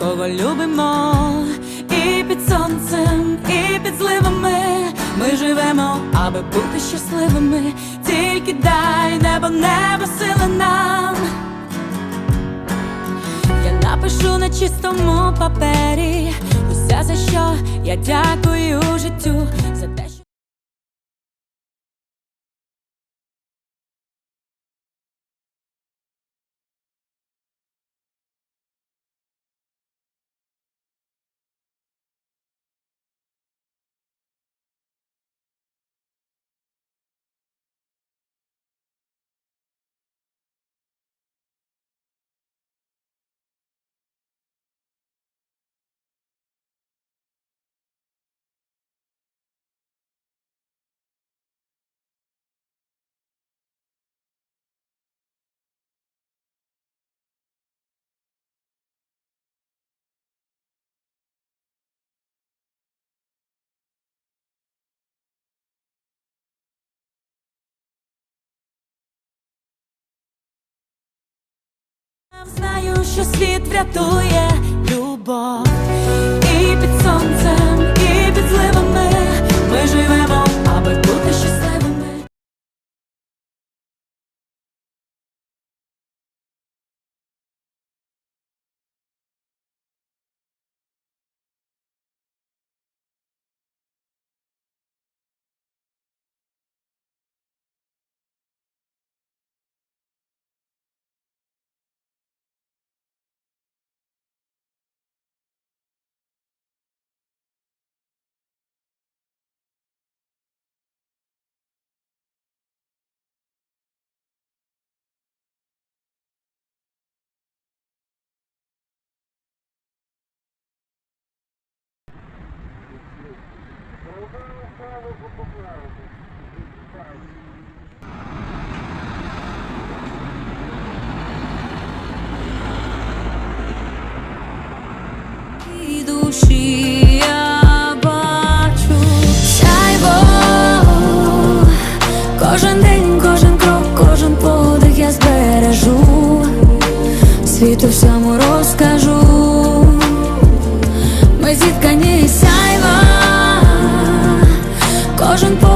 кого любимо, і під сонцем, і під зливами ми живемо, аби бути щасливими. Тільки дай небо, небо сили нам. Я напишу на чистому папері усе за що я дякую життю Знаю, що світ врятує любов. І під сонцем, і під зливами ми живемо, душі я бачу. Сяйво Кожен день, кожен крок, кожен подих я збережу. Світу всьому розкажу. Ми зіткані із сяйва Кожен подих